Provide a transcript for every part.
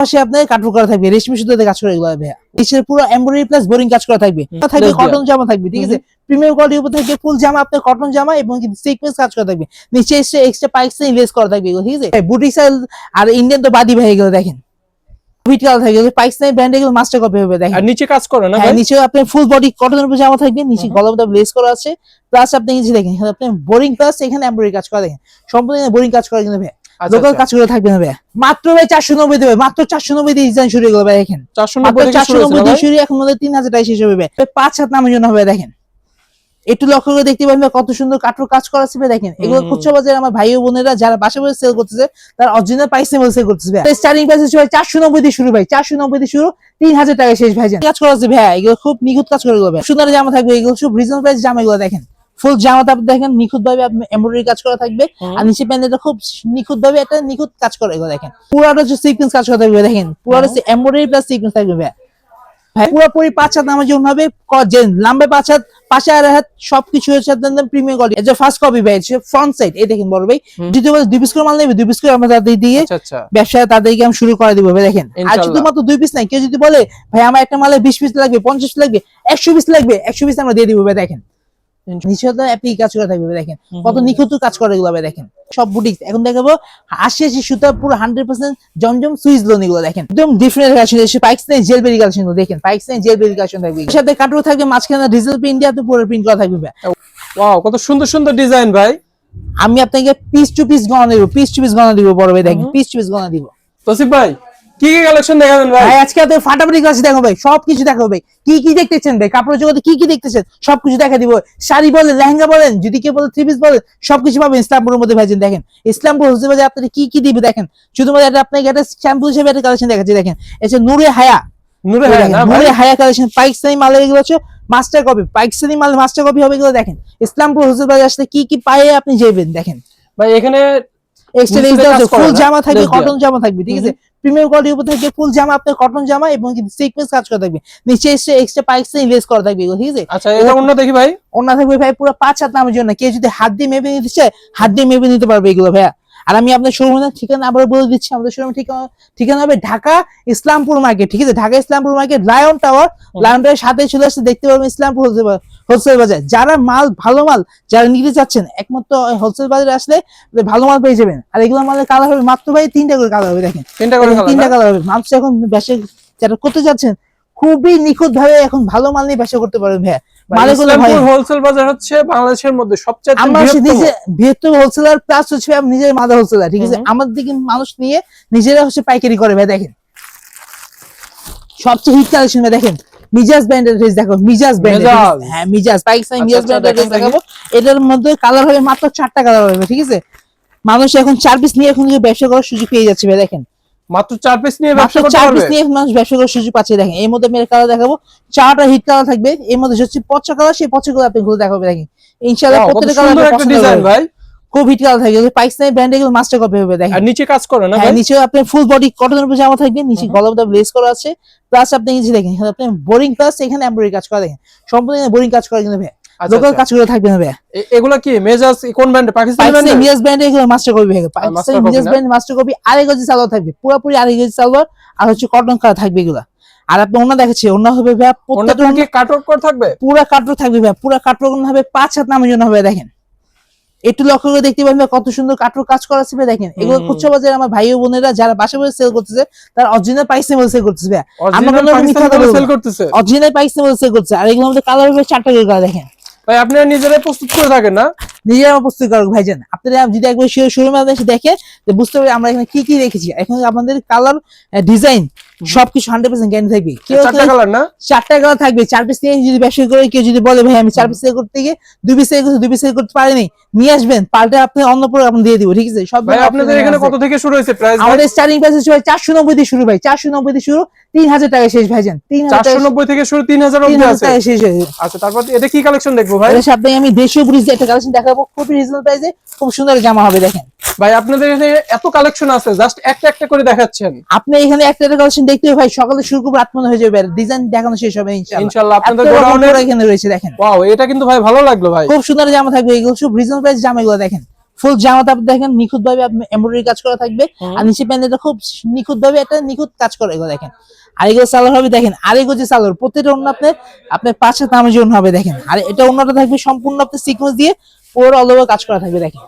পাশে আপনার করা থাকবে রেশমি সুতোতে কাজ করে এগুলো ভাইয়া নিচের পুরো এমব্রয়ডারি প্লাস বোরিং কাজ করা থাকবে। থাকবে কটন জামা থাকবে ঠিক আছে? প্রিমিয়াম কোয়ালিটির উপর থাকবে ফুল জামা আপনার কটন জামা এবং সিকোয়েন্স কাজ করা থাকবে। নিচে এক্সট্রা পাইক্স লেস করা থাকবে এগুলো ঠিক আছে? বুটি স্টাইল আর ইন্ডিয়ান তো বাদি ভাই এগুলো দেখেন। হুইট কালার নাই ব্র্যান্ড এগুলো মাস্টার কপি হবে দেখেন। আর নিচে কাজ করে না হ্যাঁ নিচে আপনার ফুল বডি কটনের উপর জামা থাকবে নিচে হুম। গলা মতো লেস করা আছে। প্লাস আপনি দেখেন এখানে আপনি বোরিং প্লাস এখানে এমব্রয়ডারি কাজ করা দেখেন। সম্পূর্ণ বোরিং কাজ করা কিন্তু ভাই। লোকাল আচ্ছা। কাজ করে থাকবে না ভাই মাত্র ভাই চারশো নব্বই দেবে মাত্র চারশো নব্বই দিয়ে ডিজাইন শুরু করবে দেখেন। 490 মাত্র চারশো নব্বই দিয়ে শুরু এখন তিন হাজার টাকা শেষ হবে ভাই। পাঁচ হাত নামের জন্য হবে দেখেন। একটু লক্ষ্য করে দেখতে পাবেন কত সুন্দর কাঠুর কাজ করা আছে দেখেন। এগুলো। খুচরা বাজারে আমার ভাই ও বোনেরা যারা বাসা বসে সেল করতেছে তারা অরিজিনাল প্রাইসে বলে সেল করতেছে ভাই। স্টার্টিং প্রাইস হচ্ছে ভাই চারশো নব্বই দিয়ে শুরু ভাই। চারশো নব্বই দিয়ে শুরু তিন হাজার টাকা শেষ ভাই কাজ করা আছে ভাই এগুলো খুব নিখুঁত কাজ করে ভাই। সুন্দর জামা থাকবে এগুলো সব রিজনেবল প্রাইস জামা এগুলো দেখেন। ফুল জামাটা আপনি দেখেন নিখুঁত ভাবে এমব্রয়ডারি কাজ করা থাকবে। আর নিচে প্যান্ডেলটা খুব নিখুঁত ভাবে একটা নিখুঁত কাজ করে এগুলো দেখেন। পুরাটা হচ্ছে সিকোয়েন্স কাজ করা থাকবে দেখেন পুরাটা হচ্ছে এমব্রয়ডারি প্লাস সিকোয়েন্স থাকবে পুরোপুরি পাঁচ হাত নামার জন্য হবে লাম্বে পাঁচ হাত পাশে আর হাত সবকিছু হচ্ছে আপনার প্রিমিয়াম কোয়ালিটি এটা ফার্স্ট কপি ভাই ফ্রন্ট সাইড এই দেখেন বড় ভাই। বলে দুই পিস করে মাল নেবে দুই পিস করে আমরা তাদের দিয়ে আচ্ছা আচ্ছা। ব্যবসা তাদেরকে আমি শুরু করে দিব ভাই দেখেন। আর। শুধুমাত্র দুই পিস নাই কেউ যদি বলে ভাই আমার একটা মালে বিশ পিস লাগবে পঞ্চাশ লাগবে একশো পিস লাগবে একশো পিস আমরা দিয়ে দিব ভাই দেখেন। নিচে তো কাজ করে থাকবে দেখেন কত নিখুঁত কাজ করে এগুলো দেখেন। সব বুটিক এখন দেখাবো আশি আশি সুতা পুরো হান্ড্রেড পার্সেন্ট জমজম সুইচ লোন এগুলো দেখেন। একদম ডিফারেন্ট কালেকশন এসে পাইক্স নেই জেলবেরি কালেকশন দেখেন পাইক্স নেই জেলবেরি কালেকশন থাকবে সাথে কাটরো থাকবে মাঝখানে ডিজেল প্রিন্ট দিয়ে পুরো প্রিন্ট করা থাকবে। ওয়াও কত সুন্দর সুন্দর ডিজাইন ভাই। আমি আপনাকে পিস টু পিস গণা দিব পিস টু পিস গণা দিব বড় ভাই দেখেন পিস টু পিস গণা দিব। তসিফ ভাই কি কি কালেকশন দেখাবেন ভাই? ভাই আজকে তো ফাটাফাটি ক্লাস দেখো ভাই সবকিছু দেখো ভাই। কি কি দেখতেছেন ভাই? কাপড় জগতে কি কি দেখতেছেন? সবকিছু দেখা দিব। শাড়ি বলেন লেহেঙ্গা বলেন যদি কেউ বলে থ্রি পিস বলেন সবকিছু পাবেন ইসলামপুরের মধ্যে ভাইজেন দেখেন। ইসলামপুর হোসে বাজার আপনার কি কি দিবে দেখেন। শুধুমাত্র এটা আপনাকে একটা শ্যাম্পু হিসেবে একটা কালেকশন দেখাচ্ছি দেখেন। এটা নূরে হায়া। নূরে হ্যাঁ না ভাই? নূরে হায়া কালেকশন পাকিস্তানি মাল এগুলো হচ্ছে মাস্টার কপি পাকিস্তানি মাল মাস্টার কপি হবে এগুলো দেখেন। ইসলামপুর হোসে বাজার আসলে কি কি পায়ে আপনি যাবেন দেখেন। ভাই এখানে ফুল জামা থাকবে কটন জামা থাকবে ঠিক আছে? প্রিমিয়াম কোয়ালিটির উপর থাকবে ফুল জামা আপনার কটন জামা এবং সিকোয়েন্স কাজ করা থাকবে। নিচে এসে এক্সট্রা পাইক্স লেস করা থাকবে ঠিক আছে? আচ্ছা এটা অন্য দেখি ভাই। অন্য থাকবে ভাই পুরো পাঁচ হাত নামের জন্য। কেউ যদি হাত দিয়ে মেপে নিতে চায় হাত দিয়ে মেপে নিতে পারবে এগুলো ভাইয়া। আর আমি আপনার শোরুমের ঠিকানা আবার বলে দিচ্ছি আমাদের শোরুমের ঠিকানা ঠিকানা হবে ঢাকা ইসলামপুর মার্কেট ঠিক আছে? Dhaka Islampur market lion tower lion tower সাথে চলে আসতে দেখতে পারবেন ইসলামপুর হোলসেল বাজার। যারা মাল ভালো মাল যারা নিতে চাচ্ছেন একমাত্র হোলসেল বাজারে আসলে ভালো মাল পেয়ে যাবেন। আর এগুলো মালের কালার হবে মাত্র ভাই তিনটা করে কালার হবে দেখেন। তিনটা করে তিনটা কালার হবে। মানুষ এখন ব্যবসা যারা করতে যাচ্ছেন খুবই নিখুঁত ভাবে এখন ভালো মাল নিয়ে ব্যবসা করতে পারবেন ভাইয়া। হোলসেল বাজার হচ্ছে বাংলাদেশের মধ্যে সবচেয়ে আমরা হচ্ছে বৃহত্তম। নিজে হোলসেলার প্লাস হচ্ছে নিজের হোলসেলার ঠিক আছে। আমাদের দিকে মানুষ নিয়ে নিজেরা হচ্ছে পাইকারি করে ভাই দেখেন। সবচেয়ে হিট কালেকশন দেখেন। মিজাজ ব্র্যান্ডের ড্রেস দেখো মিজাজ ব্র্যান্ডের হ্যাঁ মিজাজ পাকিস্তানি আচ্ছা, মিজাজ আচ্ছা, ব্র্যান্ডের ড্রেস দেখাবো। এটার মধ্যে কালার হবে মাত্র চারটা কালার হবে ঠিক আছে? মানুষ এখন চার পিস নিয়ে এখন ব্যবসা করার সুযোগ পেয়ে যাচ্ছে ভাই দেখেন। মাত্র চার পিস নিয়ে ব্যবসা করতে চার পিস নিয়ে মানুষ ব্যবসা করার সুযোগ পাচ্ছে দেখেন। এর মধ্যে মেয়ের কালার দেখাবো। চারটা হিট কালার থাকবে। এর মধ্যে হচ্ছে পচা কালার সেই পচা কালার আপনি ঘুরে দেখাবে দেখেন। ইনশাআল্লাহ প্রত্যেকটা কালার একটা ডিজাইন ভাই। খুব হিট কালার থাকবে। পাকিস্তানি ব্র্যান্ড এগুলো মাস্টার কপি হবে দেখেন। আর নিচে কাজ করে না হ্যাঁ নিচে আপনার ফুল বডি কটনের উপর জামা থাকবে নিচে করা আছে। প্লাস আপনি নিচে দেখেন এখানে আপনি বোরিং প্লাস এখানে এমব্রয়ডারি কাজ করা দেখেন। সম্পূর্ণ বোরিং কাজ করা কিন্তু ভাই আচ্ছা, লোকাল আচ্ছা। কাজ করে থাকবে না ভাই এ- কি মেজাজ কোন ব্র্যান্ড পাকিস্তানি পাকিস্তানি ব্র্যান্ড মিয়াজ ব্র্যান্ড এগুলো মাস্টার কপি ভাই পাকিস্তানি মিয়াজ ব্র্যান্ড মাস্টার কপি আড়াই গজি সালোয়ার থাকবে পুরোপুরি আড়াই গজি সালোয়ার আর হচ্ছে কটন কালার থাকবে এগুলা। আর আপনি অন্য দেখাচ্ছি অন্য হবে ভাই প্রত্যেকটা কাটওয়ার্ক করে থাকবে? পুরা কাটর থাকবে ভাই পুরা কাটর হবে পাঁচ হাত নামের জন্য হবে দেখেন। একটু লক্ষ্য করে দেখতে পাবেন কত সুন্দর কাটর কাজ করা আছে দেখেন। এগুলো। খুচরা বাজারে আমার ভাই ও বোনেরা যারা বাসা বসে সেল করতেছে তারা অরিজিনাল প্রাইসে বলে সেল করতেছে ভাই। অরিজিনাল কোনো মিথ্যা কথা সেল করতেছে। অরিজিনাল প্রাইসে বলে সেল করতেছে। আর এগুলো আমাদের কালার হবে চারটা করে দেখেন। ভাই আপনারা নিজেরাই প্রস্তুত করে থাকেন না? নিজের আমার প্রস্তুত করুক ভাইজান আপনারা যদি একবার শোরুমে এসে দেখে বুঝতে পারবে আমরা এখানে কি কি রেখেছি। এখন আমাদের কালার ডিজাইন সবকিছু হান্ড্রেড পার্সেন্ট গ্যারান্টি থাকবে। কেউ চারটা কালার না? চারটা কালার থাকবে। চার পিস নিয়ে যদি ব্যবসা করে কেউ যদি বলে ভাই আমি চার পিস করতে গিয়ে দুই পিস করতে দুই পিস করতে পারিনি নিয়ে আসবেন। পাল্টে আপনি অন্য পরে আপনি দিয়ে দিব ঠিক আছে? সব আপনাদের এখানে কত থেকে শুরু হয়েছে প্রাইস আমাদের স্টার্টিং প্রাইস হচ্ছে ভাই চারশো নব্বই দিয়ে শুরু ভাই। চারশো নব্বই দিয়ে শুরু তিন হাজার টাকা শেষ ভাইজান। তিন চারশো নব্বই থেকে শুরু তিন হাজার টাকা শেষ আচ্ছা তারপর এটা কি কালেকশন দেখব ভাই? সাথে আমি দেশীয় ব্রিজ একটা কালেকশন দেখাবো। খুবই রিজনেবল প্রাইসে খুব সুন্দর জামা হবে দেখেন। ভাই আপনাদের এখানে এত কালেকশন আছে জাস্ট একটা একটা করে দেখাচ্ছেন। আপনি এখানে একটা একটা কালেকশন দেখতে ভাই সকালে শুরু করব রাত মনে হয়ে যাবে ডিজাইন দেখানো শেষ হবে ইনশাআল্লাহ। ইনশাআল্লাহ আপনাদের গোডাউনের এখানে রয়েছে দেখেন। ওয়াও এটা কিন্তু ভাই ভালো লাগল ভাই। খুব সুন্দর জামা থাকবে এগুলো সব রিজনেবল প্রাইস জামা এগুলো দেখেন। ফুল জামাতে আপনি দেখেন নিখুঁত ভাবে এমব্রয়ডারি কাজ করা থাকবে। আর নিচে প্যান্টটা খুব নিখুঁত ভাবে একটা নিখুঁত কাজ করে এগুলো দেখেন। আর এগুলো সালোয়ার হবে দেখেন আর এগুলো যে সালোয়ার। প্রত্যেকটা অন্য আপনার আপনার পাঁচশো দামের জন্য হবে দেখেন। আর এটা অন্যটা থাকবে সম্পূর্ণ আপনার সিকোয়েন্স দিয়ে পুরো অল ওভার কাজ করা থাকবে দেখেন।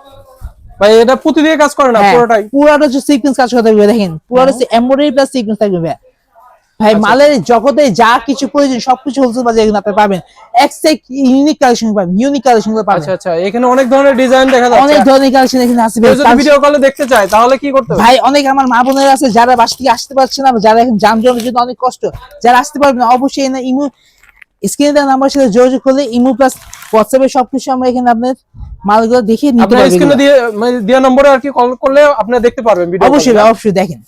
ভাই এটা কাজ করে না হ্যাঁ, পুরোটাই। পুরাটা হচ্ছে সিকোয়েন্স কাজ করা থাকবে দেখেন পুরাটা এমব্রয়ডারি প্লাস সিকোয়েন্স থাকবে। ভাই আচ্ছা। মালের জগতে যা কিছু প্রয়োজন সবকিছু হোলসেল বাজারে কিন্তু আপনি পাবেন। এক্সেক ইউনিক কালেকশন পাবেন ইউনিক কালেকশন পাবেন। আচ্ছা আচ্ছা এখানে অনেক ধরনের ডিজাইন দেখা অনেক ধরনের কালেকশন এখানে ভাই। যদি ভিডিও কলে দেখতে চায় তাহলে কি করতে হবে? ভাই অনেক আমার মা বোনেরা আছে যারা বাসা থেকে আসতে পারছে না যারা এখন যানজটের জন্য অনেক কষ্ট যারা আসতে পারবে না অবশ্যই ইমো স্ক্রিনে দেওয়া নাম্বার সাথে যোগাযোগ করলে ইমো প্লাস হোয়াটসঅ্যাপে সবকিছু আমরা এখানে আপনার মালগুলো নিতে পারবেন স্ক্রিনে দিয়ে মানে দেওয়া নম্বরে আর কি কল করলে আপনি দেখতে পারবেন ভিডিও অবশ্যই অবশ্যই দেখেন।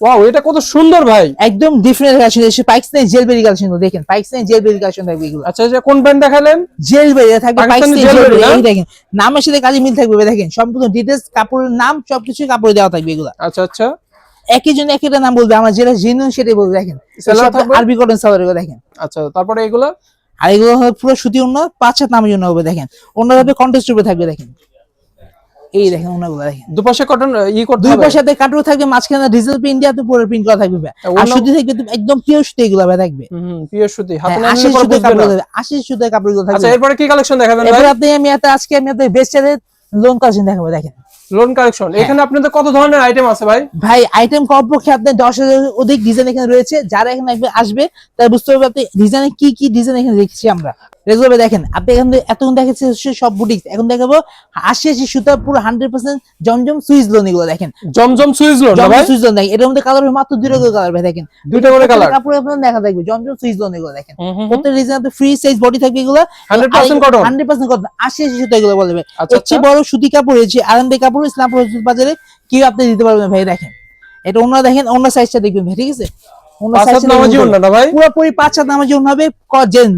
ওয়াও এটা কত সুন্দর ভাই। একদম ডিফারেন্ট কালেকশন এসে পাইক্স নেই জেলবেরি কালেকশন দেখেন পাইক্স নেই জেলবেরি কালেকশন থাকবে এগুলো। আচ্ছা যে কোন ব্র্যান্ড দেখালেন? জেলবেরি থাকবে পাকিস্তানি এই দেখেন নামের সাথে কাজে মিল থাকবে দেখেন সম্পূর্ণ ডিটেলস কাপড়ের নাম সবকিছু কাপড়ে দেওয়া থাকবে এগুলো। আচ্ছা আচ্ছা। একই জন একটা নাম বলবে আমার যেটা জেনুইন সেটাই বলবে দেখেন? আরবি কটন সালোয়ার দেখেন। আচ্ছা তারপরে এগুলো? আর এগুলো পুরো সুতি অন্য পাঁচ হাত নামের জন্য হবে দেখেন। অন্যভাবে কন্টেস্ট রূপে থাকবে দেখেন। এই দেখেন দেখেন। দুপাশে কটন ই করতে দুই থাকবে মাঝখানে ডিজেল প্রিন্ট দিয়ে পুরো প্রিন্ট করা থাকবে আর সুতি থাকবে একদম পিওর সুতি এগুলো ভাই থাকবে হুম পিওর সুতি। হাতে না নিলে পরে সুতির বুঝবে কাপড় না। থাকবে। আচ্ছা এরপরে কি কালেকশন দেখাবেন ভাই? এরপর আপনি আমি একটা আজকে আমি আপনাদের বেস্ট লোন কালেকশন দেখাবো দেখেন। লোন কালেকশন হ্যাঁ। এখানে আপনাদের কত ধরনের আইটেম আছে ভাই? ভাই আইটেম কমপক্ষে আপনার দশ হাজার অধিক ডিজাইন এখানে রয়েছে। যারা এখানে একবার আসবে তারা বুঝতে পারবে আপনি ডিজাইনে কি কি ডিজাইন এখানে দেখছি আমরা। রেগুলার দেখেন আপনি এখান এতক্ষণ হচ্ছে সব বুটিক এখন দেখাবো আশি আশি সুতা পুরো হান্ড্রেড পার্সেন্ট জমজম সুইচ লোন এগুলো দেখেন। জমজম সুইজ লোন সুইচ লোন দেখেন এটার মধ্যে কালার মাত্র দুটো করে কালার ভাই দেখেন। দুইটা করে কালার কাপড় আপনার দেখা থাকবে জমজম সুইচ লোন এগুলো দেখেন। প্রত্যেক ডিজাইন আপনি ফ্রি সাইজ বডি থাকবে এগুলো। 100% cotton? হান্ড্রেড পার্সেন্ট কটন আশি আশি সুতা এগুলো বলবে আচ্ছা এর চেয়ে বড় সুতি কাপড় হয়েছে আরামদায়ক কাপড় ইসলামপুর বাজারে কি আপনি দিতে পারবেন ভাই দেখেন। এটা অন্য দেখেন অন্য সাইজটা দেখবেন ভাই ঠিক আছে? পুরোপুরি পাঁচ হাত নামাজি হবে।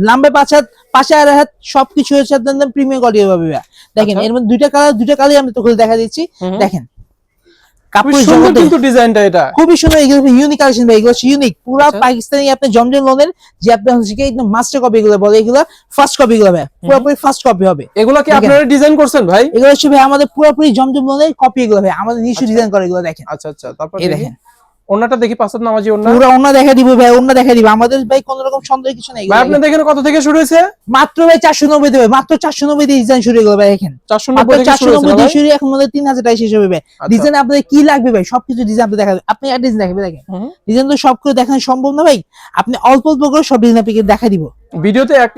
লাম্বে পাঁচ হাত পাশে আর হাত সবকিছু হচ্ছে আপনার প্রিমিয়াম কোয়ালিটি দেখেন আচ্ছা। এর মধ্যে দুইটা কালার দুইটা কালার আমি তো খুলে দেখা দিচ্ছি। দেখেন খুবই সুন্দর ইউনিক কালেকশন ভাই এগুলো ইউনিক পুরো আচ্ছা। পাকিস্তানি জমজম লোনের যে একদম মাস্টার কপি এগুলো বলে এগুলো ফার্স্ট কপি ভাই পুরোপুরি ফার্স্ট কপি হবে। এগুলো কি। আপনারা ডিজাইন করছেন ভাই? এগুলো হচ্ছে ভাই আমাদের পুরোপুরি জমজম লোনের কপি এগুলো ভাই আমাদের নিজস্ব ডিজাইন করে এগুলো দেখেন। আচ্ছা আচ্ছা তারপর দেখেন। ওন্নাটা দেখি পাঁচ নামাজি ওনা পুরো অন্য দেখা দিব ভাই অন্য দেখা দিব। আমাদের ভাই কোন রকম সন্দেহ কিছু নাই। ভাই আপনি দেখেন কত থেকে শুরু হয়েছে? মাত্র ভাই চারশো নব্বই দেবে মাত্র চারশো নব্বই দিয়ে ডিজাইন শুরু এগুলো ভাই এখন। চারশো নব্বই থেকে শুরু হয়েছে দিয়ে শুরু এখন তিন হাজার টাকা শেষ হবে ভাই। আচ্ছা। ডিজাইন আপনাদের কি লাগবে ভাই? সবকিছু ডিজাইন আপনি দেখাবে আপনি দেখাবে দেখেন ডিজাইন তো সব করে দেখানো সম্ভব না ভাই। আপনি অল্প অল্প করে সব ডিজাইন আপনাকে দেখা দিব। ভিডিওতে এক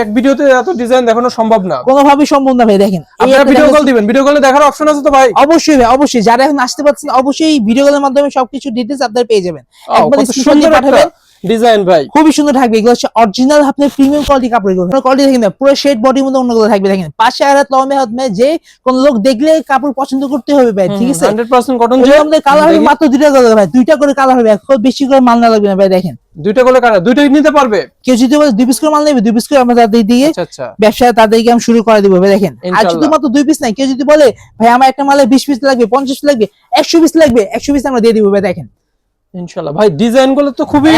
এক ভিডিওতে এত ডিজাইন দেখানো সম্ভব না। কোনোভাবেই সম্ভব না ভাই দেখেন। আপনারা ভিডিও কল দিবেন। ভিডিও কলে দেখার অপশন আছে তো ভাই? অবশ্যই ভাই অবশ্যই। যারা এখন আসতে পারছেন অবশ্যই ভিডিও কলের মাধ্যমে সবকিছু ডিটেলস আপনারা পেয়ে যাবেন। একবার দিয়ে পাঠাবেন। ডিজাইন ভাই। খুবই সুন্দর থাকবে। এগুলো হচ্ছে অরিজিনাল আপনার প্রিমিয়াম কোয়ালিটি কাপড়। এগুলো কোয়ালিটি দেখেন না, পুরো শেড বডির মধ্যে অন্যগুলো থাকবে। দেখেন পাশে আর লম্বে হাত মে যে কোন লোক দেখলে কাপড় পছন্দ করতে হবে ভাই ঠিক আছে? হান্ড্রেড পার্সেন্ট কটন যে আমাদের কালার হবে মাত্র দুইটা কালার ভাই। দুইটা করে কালার হবে খুব বেশি করে মাল না লাগবে না ভাই দেখেন। দুইটা করে কারা? দুইটাই নিতে পারবে? কেউ যদি বলে দুই পিস করে মাল নেবে দুই পিস করে আমরা তাদের দিয়ে আচ্ছা আচ্ছা। ব্যবসা তাদেরকে আমি শুরু করে দিব ভাই দেখেন। আর। শুধুমাত্র দুই পিস নাই কেউ যদি বলে ভাই আমার একটা মালে বিশ পিস লাগবে পঞ্চাশ লাগবে একশো পিস লাগবে একশো পিস আমরা দিয়ে দিব ভাই দেখেন। ইনশাআল্লাহ। ভাই ডিজাইনগুলো তো খুবই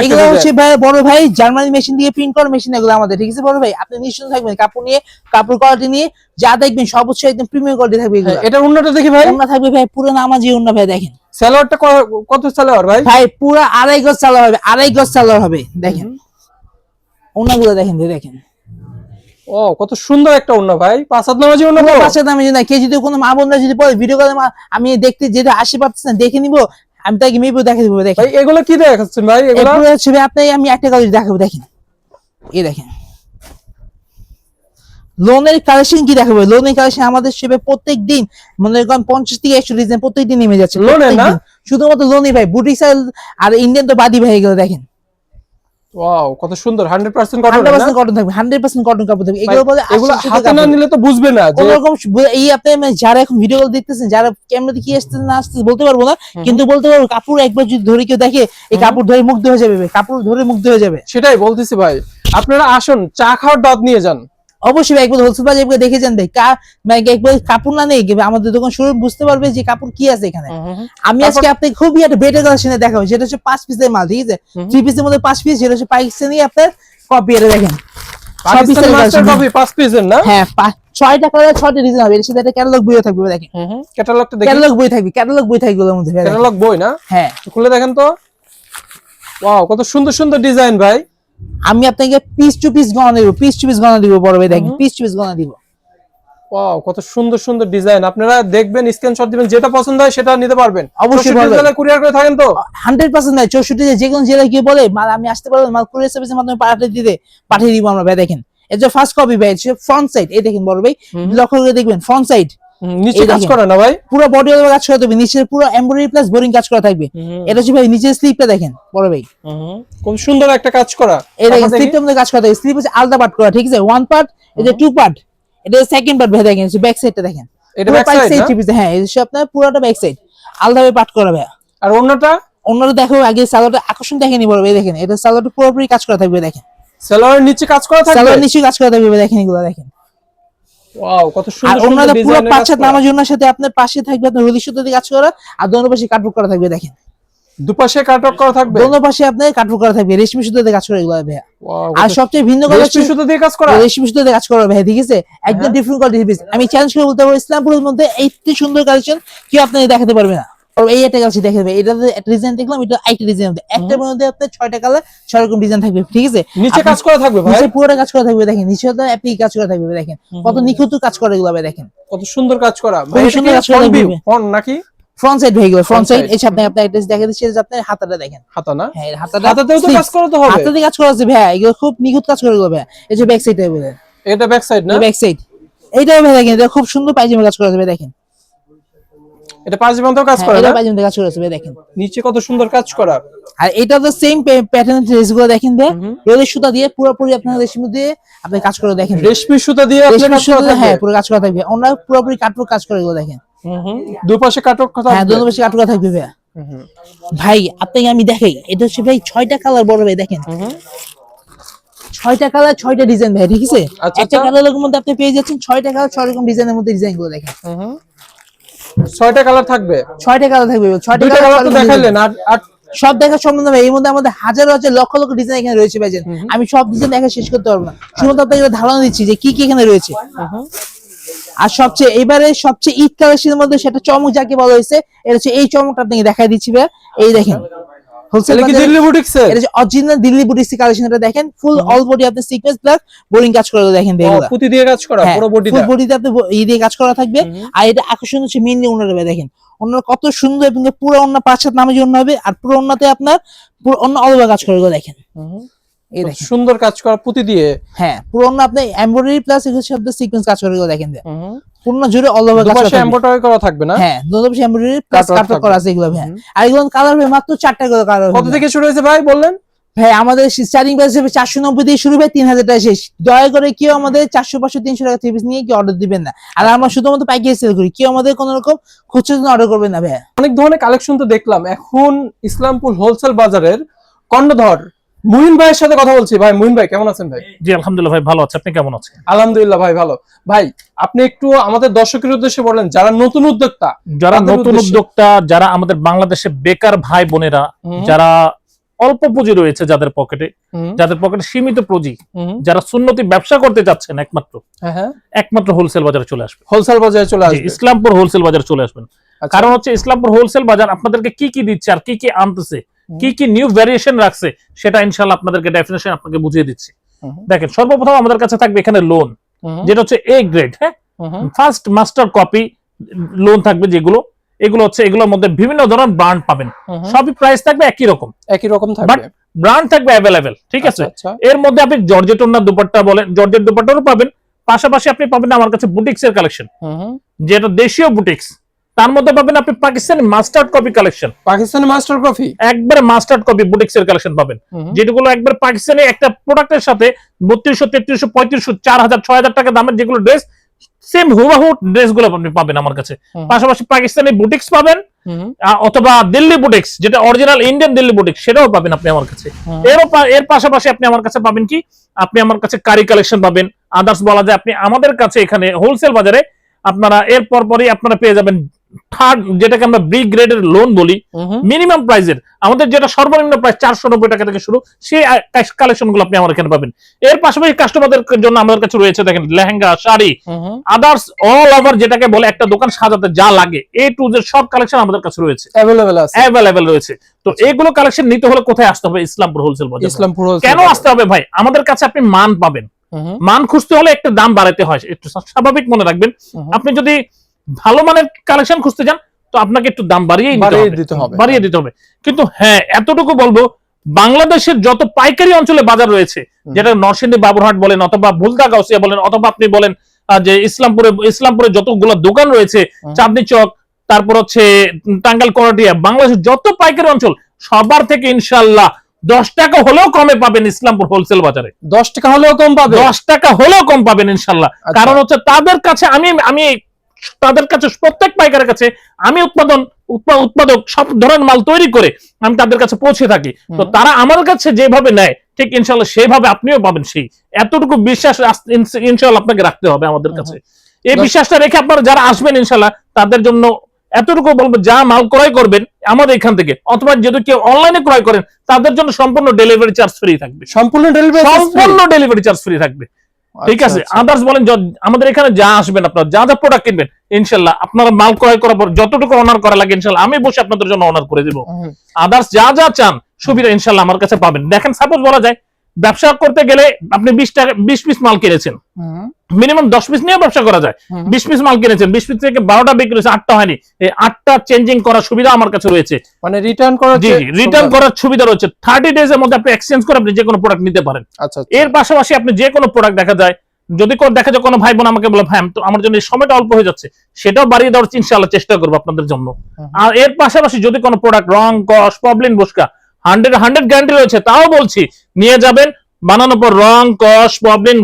এগুলো হচ্ছে ভাই বড় ভাই জার্মানি মেশিন দিয়ে প্রিন্ট করা মেশিন এগুলো আমাদের ঠিক আছে বড় ভাই? আপনি নিশ্চিন্ত থাকবেন কাপড় নিয়ে কাপড় কোয়ালিটি নিয়ে যা দেখবেন হচ্ছে একদম প্রিমিয়াম কোয়ালিটি থাকবে এগুলো। হ্যাঁ, উন্নটা দেখি ভাই। থাকবে ভাই পুরো নামাজি ভাই দেখেন। স্যালোয়ারটা ক- কত স্যালোয়ার ভাই? ভাই পুরো আড়াই গজ চালার হবে আড়াই গজ চালার হবে দেখেন। ওনাগুলো দেখেন দেখেন। ও কত সুন্দর একটা উন্না ভাই পাঁচ হাত নামাজি পুরো দামে যদি না কে যদি কোনো মা বোনরা যদি বলে ভিডিও কলে আমি দেখতে যেটা আসে পাচ্ছি না দেখে নিবো আমি তাকে মেবো দেখে দেবো দেখেন। ভাই এগুলো কি দেখাচ্ছেন ভাই? এগুলো? হচ্ছে আপনি আমি একটা কাজ দেখাবো দেখেন। এই দেখেন। লোনের কালেকশন কি দেখাবো? লোনের কালেকশন আমাদের সেবে প্রত্যেক দিন মনে করেন পঞ্চাশ থেকে একশো ডিজাইন প্রত্যেক দিন নেমে যাচ্ছে লোনের না? শুধুমাত্র লোনই ভাই বুটিসাইল আর ইন্ডিয়ান তো বাদি ভাই এগুলো দেখেন। ওয়াও কত সুন্দর hundred percent cotton hundred percent cotton থাকবে হান্ড্রেড পার্সেন্ট কটন কাপড় থাকবে। এগুলো বলে এগুলো হাতে না নিলে তো বুঝবে না যে এরকম এই আপনি মানে যারা এখন ভিডিও গুলো দেখতেছেন যারা ক্যামেরাতে কি আসতেছে না আসতেছে বলতে পারব না কিন্তু বলতে পারব কাপড় একবার যদি ধরে কেউ দেখে এই কাপড় ধরে মুগ্ধ হয়ে যাবে কাপড় ধরে মুগ্ধ হয়ে যাবে। সেটাই বলতেছি ভাই আপনারা আসুন চা খাওয়ার দাঁত নিয়ে যান। অবশ্যই একবার হোলসেল বাজার একবার দেখে যান মানে একবার কাপড় না নেই আমাদের দোকান শুরু বুঝতে পারবে যে কাপড় কি আছে এখানে। আমি আজকে আপনাকে খুবই একটা বেটার কালেকশনে দেখাবো যেটা হচ্ছে পাঁচ পিসের মাল ঠিক আছে? থ্রি পিসের মধ্যে পাঁচ পিস যেটা হচ্ছে পাকিস্তানি আপনার কপি এটা দেখেন। হ্যাঁ ছয়টা কালার ছয়টা ডিজাইন হবে এর সাথে একটা ক্যাটালগ বইও থাকবে দেখেন। ক্যাটালগটা দেখি। ক্যাটালগ বই থাকবে ক্যাটালগ বই থাকবে ওগুলোর মধ্যে ক্যাটালগ বই না? হ্যাঁ। খুলে দেখেন তো। ওয়াও কত সুন্দর সুন্দর ডিজাইন ভাই। আমি আপনাকে পিস টু পিস গণনা দিব পিস টু পিস গণনা দিব বড় ভাই দেখেন পিস টু পিস গণনা দিব। ওয়াও কত সুন্দর সুন্দর ডিজাইন আপনারা দেখবেন স্ক্রিনশট দিবেন যেটা পছন্দ হয় সেটা নিতে পারবেন। অবশ্যই পারবেন। কুরিয়ার করে থাকেন তো? হান্ড্রেড পার্সেন্ট নাই চৌষট্টি যে কোনো জেলায় গিয়ে বলে মাল আমি আসতে পারব মাল কুরিয়ার সার্ভিসের মাধ্যমে পাঠাতে দিতে পাঠিয়ে দিব আমরা ভাই দেখেন। এই যে ফার্স্ট কপি ভাই ফ্রন্ট সাইড এই দেখেন বড় ভাই লক্ষ্য করে দেখবেন ফ্রন্ট সাইড নিচে কাজ। করে না ভাই? পুরো বডি ওভার কাজ করা থাকবে নিচের পুরো এমব্রয়ডারি প্লাস বোরিং কাজ করা থাকবে। এটা হচ্ছে ভাই নিচের স্লিপটা দেখেন বড় ভাই। খুব সুন্দর একটা কাজ করা। এই দেখেন। স্লিপটার মধ্যে কাজ করা থাকবে স্লিপ হচ্ছে আলাদা পার্ট করা ঠিক আছে? ওয়ান পার্ট এটা টু পার্ট এটা সেকেন্ড পার্ট ভাই দেখেন ব্যাক সাইডটা দেখেন। এটা না? টিপিস, হ্যাঁ এই হচ্ছে আপনার পুরোটা ব্যাক সাইড আলাদাভাবে পার্ট করা ভাই আর অন্যটা? অন্যটা দেখো আগে সালোয়ারটা আকর্ষণ দেখেনি বড় ভাই দেখেন। এটা সালোয়ারটা পুরোপুরি কাজ করা থাকবে দেখেন। সেলারের নিচে কাজ করা থাকবে? সালোয়ার নিচে কাজ করা থাকবে দেখেন এগুলো দেখেন। ওয়াও কত সুন্দর পুরো পাঁচাত নামাজ জন্য সাথে আপনার পাশে থাকবে আপনার হলি কাজ করা আর দোনো পাশে করা থাকবে দেখেন। দুপাশে কাটক করা থাকবে? দোনো পাশে আপনার কাটবুক করা থাকবে রেশমি সুতো দিয়ে কাজ করা এগুলো ভাইয়া। আর সবচেয়ে ভিন্ন কথা রেশমি সুতো দিয়ে কাজ করা? রেশমি সুতো দিয়ে কাজ করা ভাইয়া ঠিক আছে? একদম হ্যাঁ। ডিফারেন্ট পিস আমি চ্যালেঞ্জ করে বলতে পারব ইসলামপুরের মধ্যে এত সুন্দর কালেকশন কেউ আপনাকে দেখাতে পারবে না। এই একটা কাছে দেখে দেবে। এটা একটা ডিজাইন দেখলাম এটা একটা ডিজাইন মধ্যে আপনার ছয়টা কালার ছয় রকম ডিজাইন থাকবে ঠিক আছে? নিচে কাজ করা থাকবে ভাই। নিচে পুরোটা কাজ করা থাকবে দেখেন। নিচে তো অ্যাপি কাজ করা থাকবে দেখেন। কত নিখুঁত কাজ করে এগুলো ভাই দেখেন। কত সুন্দর কাজ করা। খুবই সুন্দর কাজ করা ফোন নাকি? ফ্রন্ট সাইড হয়ে গেল ফ্রন্ট সাইড এই সামনে আপনি একটা দেখে দিচ্ছি যে হাতাটা দেখেন। হাতা না? হ্যাঁ হাতাটা হাতাতেও তো। কাজ করতে হবে। হাতাতে কাজ করা আছে ভাই এগুলো খুব নিখুঁত কাজ করে এগুলো ভাই এই যে ব্যাক ভাই এটা ব্যাক সাইড না? ব্যাক সাইড এইটাও ভাই দেখেন এটা খুব সুন্দর পায়জামা কাজ করা আছে ভাই দেখেন। এটা পাঁচ বান্ধব কাজ হ্যাঁ, করে এটা না? পায়জামা কাজ করা আছে ভাই দেখেন। নিচে কত সুন্দর কাজ করা। আর এটা তো সেম প্যাটার্ন ড্রেসগুলো দেখেন ভাই রোদের সুতা দিয়ে পুরোপুরি আপনার রেশমি দিয়ে আপনি কাজ করে দেখেন রেশমি সুতা দিয়ে আপনি কাজ করা হ্যাঁ পুরো কাজ করা থাকবে। ওনারা পুরোপুরি কাটপুর কাজ করে এগুলো দেখেন। দুপাশে কাটক কথা হ্যাঁ দুটো বেশি কাটপুর থাকবে ভাই ভাই আপনাকে আমি দেখাই। এটা হচ্ছে ভাই ছয়টা কালার বড় ভাই দেখেন। ছয়টা কালার ছয়টা ডিজাইন ভাই ঠিক আছে? আচ্ছা, একটা আচ্ছা। কালারের মধ্যে আপনি পেয়ে যাচ্ছেন ছয়টা কালার ছয় রকম ডিজাইনের মধ্যে ডিজাইনগুলো দেখেন। ছয়টা কালার থাকবে? ছয়টা কালার থাকবে ছয়টা কালার তো দেখাইলেন আর সব দেখা সম্বন্ধ ভাই এই মধ্যে আমাদের হাজার হাজার লক্ষ লক্ষ ডিজাইন এখানে রয়েছে ভাইজান। আমি সব ডিজাইন দেখা শেষ করতে পারব না। শুধুমাত্র আপনাকে ধারণা দিচ্ছি যে কি কি এখানে রয়েছে। আর সবচেয়ে এবারে সবচেয়ে ঈদ কালেকশনের মধ্যে সেটা চমক যাকে বলা হয়েছে এটা হচ্ছে এই চমকটা আপনাকে দেখাই দিচ্ছি ভাই এই দেখেন হোলসেল কি দিল্লি বুটিক্সে এটা হচ্ছে অরিজিনাল দিল্লি বুটিক্স কালেকশন এটা দেখেন ফুল অল বডি আপনি সিকোয়েন্স প্লাস বোরিং কাজ করে দেখেন দেখুন পুঁতি দিয়ে কাজ করা হ্যাঁ, পুরো ফুল বডিতে আপনি দিয়ে কাজ করা থাকবে। আর এটা আকর্ষণ হচ্ছে মেনলি ওনারা দেখেন। ওনারা কত সুন্দর এবং পুরো অন্য পাঁচ সাত নামে জন্য হবে আর পুরো অন্যতে আপনার পুরো অন্য অলবা কাজ করে দেখেন। এই দেখেন। সুন্দর কাজ করা পুঁতি দিয়ে। হ্যাঁ। পুরো অন্য আপনি এমব্রয়ডারি প্লাস আপনার সিকোয়েন্স কাজ করে দেখেন পূর্ণ জুড়ে অলবা কাজ করা থাকবে। এমব্রয়ডারি করা থাকবে না? হ্যাঁ দুটো পাশে এমব্রয়ডারি প্লাস কাট করা আছে এগুলো হ্যাঁ। আর এগুলো কালার হবে মাত্র চারটা করে কালার কত থেকে শুরু হয়েছে ভাই বললেন? ভাই আমাদের স্টার্টিং প্রাইস হবে চারশো নব্বই দিয়ে শুরু ভাই তিন হাজার টাকা শেষ। দয়া করে কেউ আমাদের চারশো পাঁচশো তিনশো টাকা থ্রি পিস নিয়ে কি অর্ডার দিবেন না? আর আমরা শুধুমাত্র পাইকারি সেল করি কেউ আমাদের কোনো রকম খুচরো অর্ডার করবেন না ভাই অনেক ধরনের কালেকশন তো দেখলাম। এখন ইসলামপুর হোলসেল বাজারের কর্ণধর মুহিন ভাইয়ের সাথে কথা বলছি। ভাই মুহিন ভাই কেমন আছেন ভাই? জি আলহামদুলিল্লাহ ভাই ভালো আছে। আপনি কেমন আছেন? আলহামদুলিল্লাহ ভাই ভালো। ভাই আপনি একটু আমাদের দর্শকের উদ্দেশ্যে বলেন যারা নতুন উদ্যোক্তা যারা নতুন উদ্যোক্তা যারা আমাদের বাংলাদেশে বেকার ভাই বোনেরা যারা অল্প পুঁজি রয়েছে যাদের পকেটে যাদের পকেটে সীমিত পুঁজি যারা সুন্নতি ব্যবসা করতে যাচ্ছেন একমাত্র হ্যাঁ হ্যাঁ। একমাত্র হোলসেল বাজারে চলে আসবে। হোলসেল বাজারে চলে আসবে। ইসলামপুর হোলসেল বাজারে চলে আসবেন। আচ্ছা। কারণ হচ্ছে ইসলামপুর হোলসেল বাজার আপনাদেরকে কি কি দিচ্ছে আর কি কি আনতেছে কি কি নিউ ভ্যারিয়েশন রাখছে সেটা ইনশাল্লাহ আপনাদেরকে ডেফিনেশন আপনাকে বুঝিয়ে দিচ্ছি। দেখেন সর্বপ্রথম আমাদের কাছে থাকবে এখানে লোন যেটা হচ্ছে এ গ্রেড হ্যাঁ? ফার্স্ট মাস্টার কপি লোন থাকবে যেগুলো এগুলো হচ্ছে এগুলোর মধ্যে বিভিন্ন ধরনের ব্র্যান্ড পাবেন। সবই প্রাইস থাকবে একই রকম। একই রকম থাকবে। ব্র্যান্ড থাকবে অ্যাভেলেবেল ঠিক আছে? আচ্ছা, আচ্ছা। এর মধ্যে আপনি জর্জেট ওনার দুপাট্টা বলেন জর্জেট দুপাট্টারও পাবেন। পাশাপাশি আপনি পাবেন আমার কাছে বুটিক্স এর কালেকশন। যেটা দেশীয় বুটিক্স তার মধ্যে পাবেন আপনি Pakistani master copy collection. Pakistani master copy? একবার মাস্টার্ড কপি বুটিক্স এর কালেকশন পাবেন। যেগুলো একবার পাকিস্তানি একটা প্রোডাক্টের সাথে বত্রিশশো তেত্রিশশো পঁয়ত্রিশশো চার হাজার ছয় হাজার টাকা দামের যেগুলো ড্রেস সেম হুবাহু ড্রেসগুলো আপনি পাবেন আমার কাছে। পাশাপাশি পাকিস্তানি বুটিক্স পাবেন অথবা দিল্লি বুটিক্স যেটা অরিজিনাল ইন্ডিয়ান দিল্লি বুটিক্স সেটাও পাবেন আপনি আমার কাছে। পা- এর পাশাপাশি আপনি আমার কাছে পাবেন কি? আপনি আমার কাছে কারি কালেকশন পাবেন। আদার্স বলা যায় আপনি আমাদের কাছে এখানে হোলসেল বাজারে আপনারা এর পর পরই আপনারা পেয়ে যাবেন থার্ড যেটাকে আমরা বি গ্রেডের লোন বলি মিনিমাম প্রাইসের আমাদের যেটা সর্বনিম্ন প্রাইস চারশো নব্বই টাকা থেকে শুরু সেই কালেকশনগুলো আপনি আমার এখানে পাবেন। এর পাশাপাশি কাস্টমারদের জন্য আমাদের কাছে রয়েছে দেখেন lehenga sari others all over যেটাকে বলে একটা দোকান সাজাতে যা লাগে এ টু জেড সব কালেকশন আমাদের কাছে রয়েছে। অ্যাভেলেবেল আছে। অ্যাভেলেবেল রয়েছে। তো এগুলো কালেকশন নিতে হলে কোথায় আসতে হবে? ইসলামপুর হোলসেল বাজার। ইসলামপুর কেন আসতে হবে ভাই? আমাদের কাছে আপনি মান পাবেন। মান খুঁজতে হলে একটা দাম বাড়াতে হয়। একটু স্বাভাবিক মনে রাখবেন। আপনি যদি ভালো মানের কালেকশন খুঁজতে যান তো আপনাকে একটু দাম বাড়িয়ে দিতে হবে। বাড়িয়ে দিতে হবে। কিন্তু হ্যাঁ এতটুকু বলব বাংলাদেশের যত পাইকারি অঞ্চলে বাজার রয়েছে যেটা নরসিংদী বাবুরহাট বলেন অথবা ভুলতা গাউসিয়া বলেন অথবা আপনি বলেন যে ইসলামপুরে ইসলামপুরে যতগুলো দোকান রয়েছে চাঁদনি চক তারপর হচ্ছে টাঙ্গাল করাটিয়া বাংলাদেশের যত পাইকারি অঞ্চল সবার থেকে ইনশাল্লাহ দশ টাকা হলেও কমে পাবেন ইসলামপুর হোলসেল বাজারে। দশ টাকা হলেও কম পাবে। দশ টাকা হলেও কম পাবেন ইনশাল্লাহ আচ্ছা। কারণ হচ্ছে তাদের কাছে আমি আমি তাদের কাছে প্রত্যেক পাইকারের কাছে আমি উৎপাদন উৎপাদক সব ধরনের মাল তৈরি করে আমি তাদের কাছে পৌঁছে থাকি। তো তারা আমার কাছে যেভাবে নেয় ঠিক ইনশাল্লাহ সেভাবে আপনিও পাবেন সেই। এতটুকু বিশ্বাস ইনশাল্লাহ আপনাকে রাখতে হবে আমাদের কাছে। এই বিশ্বাসটা রেখে আপনারা যারা আসবেন ইনশাল্লাহ তাদের জন্য এতটুকু বলব যা মাল ক্রয় করবেন আমাদের এখান থেকে অথবা যদি কেউ অনলাইনে ক্রয় করেন তাদের জন্য সম্পূর্ণ ডেলিভারি চার্জ ফ্রি থাকবে। সম্পূর্ণ ডেলিভারি সম্পূর্ণ ডেলিভারি চার্জ ফ্রি থাকবে। ঠিক আচ্ছা, আছে আদার্স বলেন আমাদের এখানে যা আসবেন আপনার যা যা প্রোডাক্ট কিনবেন ইনশাল্লাহ আপনারা মাল ক্রয় করার পর যতটুকু অনার করা লাগে ইনশাল্লাহ আমি বসে আপনাদের জন্য অনার করে দিব। আদার্স যা যা চান সুবিধা ইনশাল্লাহ আমার কাছে পাবেন। দেখেন সাপোজ বলা যায় ব্যবসা করতে গেলে আপনি বিশ টাকা বিশ পিস মাল কিনেছেন। মিনিমাম দশ পিস নিয়ে ব্যবসা করা যায়। বিশ পিস মাল কিনেছেন বিশ পিস থেকে বারোটা বিক্রি হয়েছে আটটা হয়নি। এই আটটা চেঞ্জিং করার সুবিধা আমার কাছে রয়েছে। মানে রিটার্ন করার জি রিটার্ন করার সুবিধা রয়েছে। থার্টি ডেজ এর মধ্যে আপনি এক্সচেঞ্জ করে আপনি যে কোনো প্রোডাক্ট নিতে পারেন। আচ্ছা আচ্ছা। এর পাশাপাশি আপনি যে কোনো প্রোডাক্ট দেখা যায় যদি কোনো দেখা যায় কোনো ভাই বোন আমাকে বলে ভাই তো আমার জন্য এই সময়টা অল্প হয়ে যাচ্ছে। সেটাও বাড়িয়ে দেওয়ার ইনশাআল্লাহ চেষ্টা করব আপনাদের জন্য। আর এর পাশাপাশি যদি কোনো প্রোডাক্ট রং কস প্রবলেম বসকা হান্ড্রেড হান্ড্রেড গ্যারান্টি রয়েছে তাও বলছি নিয়ে যাবেন বানানোর পর রং কস প্রবলেম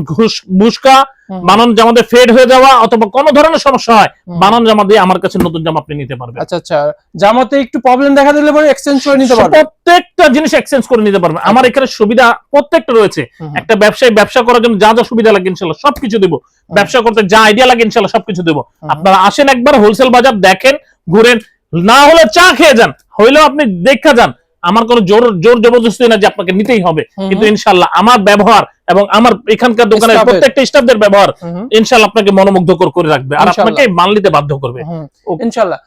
বুসকা হুম। বানানো জামাতে ফেড হয়ে যাওয়া অথবা কোনো ধরনের সমস্যা হয়। বানানো জামা দিয়ে আমার কাছে নতুন জামা আপনি নিতে পারবেন। আচ্ছা আচ্ছা জামাতে একটু প্রবলেম দেখা দিলে পরে এক্সচেঞ্জ করে নিতে পারবে প্রত্যেকটা জিনিস এক্সচেঞ্জ করে নিতে পারবেন। আমার এখানে সুবিধা প্রত্যেকটা রয়েছে। একটা ব্যবসায়ী ব্যবসা করার জন্য যা যা সুবিধা লাগে ইনশাল্লাহ সবকিছু দেবো। ব্যবসা করতে যা আইডিয়া লাগে ইনশাল্লাহ সবকিছু দেবো। আপনারা আসেন একবার হোলসেল বাজার দেখেন ঘুরেন না হলে চা খেয়ে যান। হইলেও আপনি দেখা যান। আমার কোনো জোর জোর জবরদস্তি না যে আপনাকে নিতেই হবে। কিন্তু ইনশাল্লাহ আমার ব্যবহার এবং আমার এখানকার দোকানের প্রত্যেকটা স্টাফদের ব্যবহার ইনশাল্লাহ আপনাকে মনোমুগ্ধকর করে রাখবে আর আপনাকে মান নিতে বাধ্য করবে। ইনশাল্লাহ।